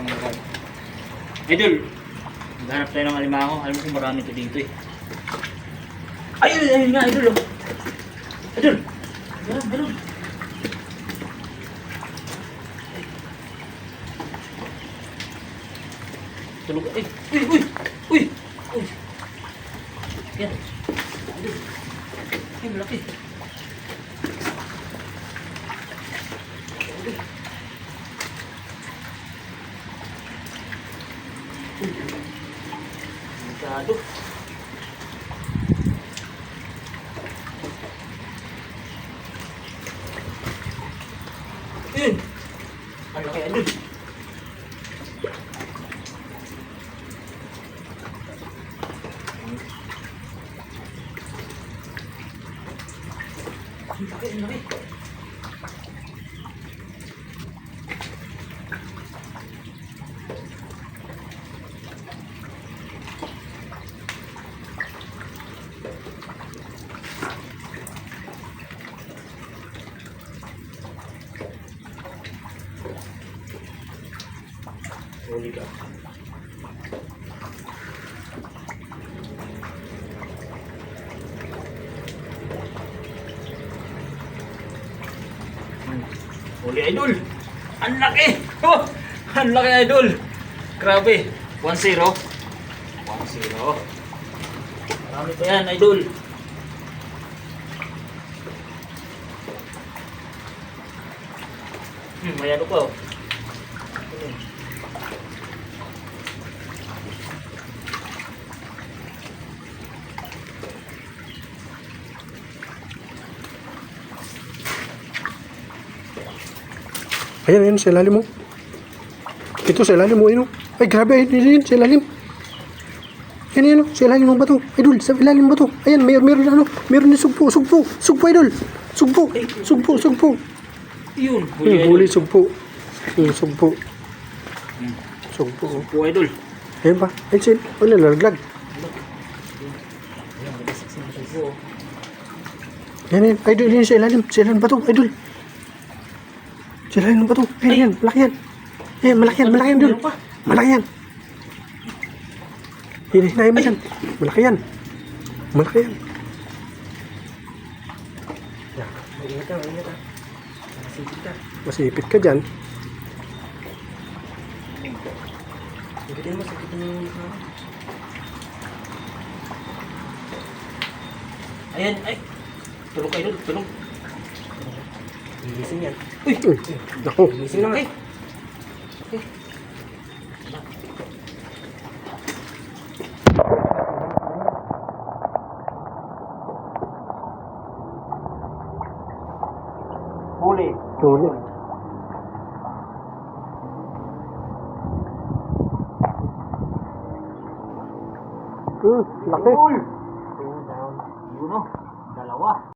parang mga Idol, maghanap tayo ng alimango. Alam mo kung marami ito dito eh. Ayun, ayun nga, idol. oh. Idol! Meron, meron. Tulog. Ay, uy, uy, uy, uy. Yan. Idol. Ay, malaki. Uy. Delikado. Yun. Ang laki idol. Ang laki, ang laki. Ka. Hmm. Huli idol! Ang laki! Oh! Ang laki idol! Grabe! 1-0. 1-0. Marami pa yan idol. Hmm, may ano pa oh. Ayan, ayan, sa ilalim mo. Ito, sa ilalim mo, yun. oh. Ay, grabe, ayun, yun, yun, sa ilalim. Yan, yan, oh, sa ilalim ng bato. Idol, sa ilalim ng bato. Ayan, may, meron, ano, meron yung sugpo, sugpo, sugpo, idol. Sugpo, sugpo, sugpo. Yun, Huli, idol. huli, sugpo. Sugpo. Hmm. Sugpo. oh. Po idol. Ayan pa. Ayun, sin. Wala, lalaglag. Yan, yan. Idol, yan, sa ilalim. Sa ilalim bato, idol. Sa ilalim ng bato. Ayan, yan, malaki yan. Ayan, malaki yan, malaki yan, pa. Malaki yan. Hinahinayin mo yan. Malaki yan. Malaki yan. Ingat ka, ingat ka. Masipit ka. Masipit ka dyan. Sakitin mo, sakitin mo yung mukha. Ayan, ay. Tulog kayo, tulog. Gigising yan. Uy! Uy, naku. Gigising na nga. Eh. Huli. Huli. Hmm, laki. Oh. Dalawa.